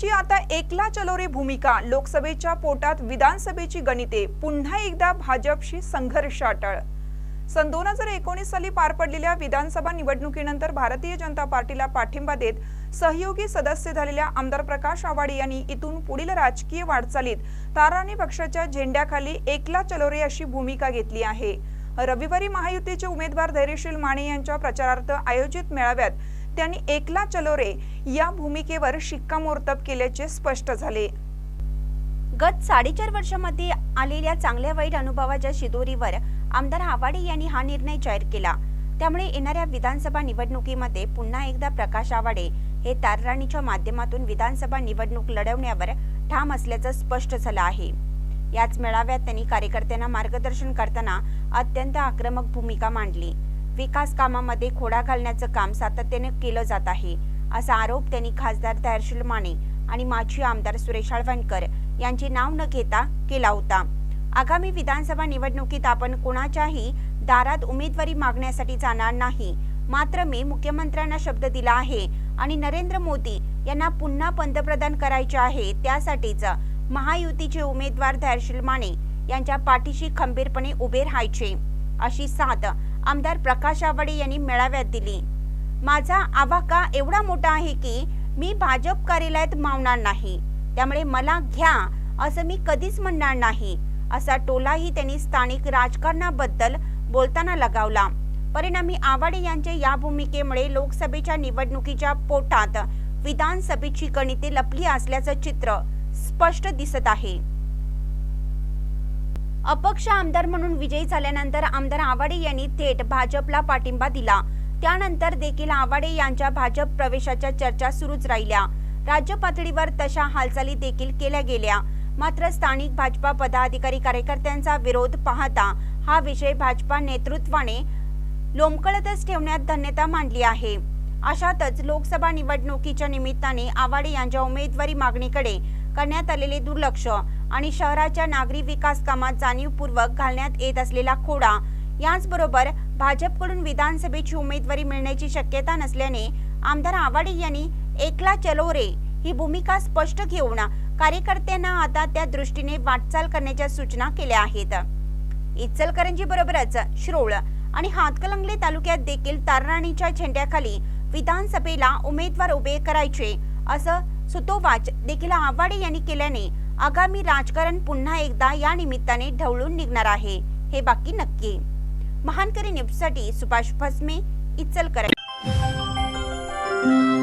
त्यांची आता एकला चलोरे भूमिका. लोकसभेच्या पोटात विधानसभेची गणिते. पुन्हा एकदा भाजपशी संघर्ष अटळ. सन दोन हजार एकोणीस साली पार पडलेल्या विधानसभा निवडणुकीनंतर भारतीय जनता पार्टीला पाठिंबा देत सहयोगी सदस्य झालेल्या आमदार प्रकाश आवाडे यांनी इथून पुढील राजकीय वाटचालीत ताराणी पक्षाच्या झेंड्याखाली एकला चलोरे अशी भूमिका घेतली आहे. रविवारी महायुतीचे उमेदवार धैर्यशील माने यांच्या प्रचारार्थ आयोजित मेळाव्यात त्यांनी एकला चलो रे या भूमिकेवर शिक्कामोर्तब केल्याचे स्पष्ट झाले. गत साडेचार वर्षामध्ये आलेल्या चांगल्या वाईट अनुभवाच्या शिदोरीवर आमदार आवाडे यांनी हा निर्णय जाहीर केला. त्यामुळे येणाऱ्या विधानसभा निवडणुकीमध्ये पुन्हा एकदा प्रकाश आवाडे हे तारराणीच्या माध्यमातून विधानसभा निवडणूक लढवण्यावर ठाम असल्याचं स्पष्ट झालं आहे. याच मेळाव्यात त्यांनी कार्यकर्त्यांना मार्गदर्शन करताना अत्यंत आक्रमक भूमिका मांडली. विकास कामामध्ये खोडा घालण्याचं काम सातत्याने केलं जात आहे असा आरोप त्यांनी खासदार दहर्शील माने आणि माजी आमदार सुरेश आळवणकर यांचे नाव न घेता केला होता. आगामी विधानसभा निवडणुकीत आपण कोणाच्याही दारात उमेदवारी मागण्यासाठी जाणार नाही मात्र मी मुख्यमंत्र्यांना शब्द दिला आहे आणि नरेंद्र मोदी यांना पुन्हा पंतप्रधान करायचे आहे त्यासाठीच महायुतीचे उमेदवार धैर्यशील माने यांच्या पाठीशी खंबीरपणे उभे राहायचे अशी साथ आमदार प्रकाश आवाडे यांनी मेळाव्यात दिली. माझा आवाका एवढा मोठा आहे की मी भाजप कार्यालयात मावणार नाही. त्यामुळे मला घ्या असं मी कधीच म्हणणार नाही. असा टोलाही त्यांनी स्थानिक राजकारणाबद्दल बोलताना लगावला. परिणामी आवाडे यांच्या या भूमिकेमुळे लोकसभेच्या निवडणुकीच्या पोटात विधानसभेची गणिते लपली असल्याचं चित्र स्पष्ट दिसत आहे. अपक्ष आमदार म्हणून विजयी झाल्यानंतर आमदार आवाडे यांनी थेट भाजपला पाठिंबा दिला. त्यानंतर देखील आवाडे यांच्या भाजप प्रवेशाच्या चर्चा सुरूच राहिल्या. राज्य पातळीवर तशा हालचाली देखील केल्या गेल्या. मात्र स्थानिक भाजपा पदाधिकारी कार्यकर्त्यांचा विरोध पाहता हा विषय भाजपा नेतृत्वाने लोंबकळतच ठेवण्यात धन्यता मांडली आहे. अशातच लोकसभा निवडणुकीच्या निमित्ताने आवाडे यांच्या उमेदवारी मागणीकडे करण्यात आलेले दुर्लक्ष आणि शहराच्या नागरी विकास कामात जाणीवपूर्वक घालण्यात येत असलेला खोडा. याचबरोबर भाजपकडून विधानसभेची उमेदवारी मिळण्याची शक्यता नसल्याने आमदार आवाडे यांनी एकला चलो रे ही भूमिका स्पष्ट घेऊन कार्यकर्त्यांना आता त्या दृष्टीने वाटचाल करण्याच्या सूचना केल्या आहेत. इचलकरंजी बरोबरच श्रोळ आणि हातकलंगले तालुक्यात देखील तारराणीच्या झेंड्याखाली विधानसभेला उमेदवार उभे करायचे असं सुतोवाच देखील आव्हाडे यांनी केल्याने आगामी राजकारण पुन्हा एकदा या निमित्ताने ढवळून निघणार आहे हे बाकी नक्की महानकरी न्यूजसाठी सुभाष भस्मे you.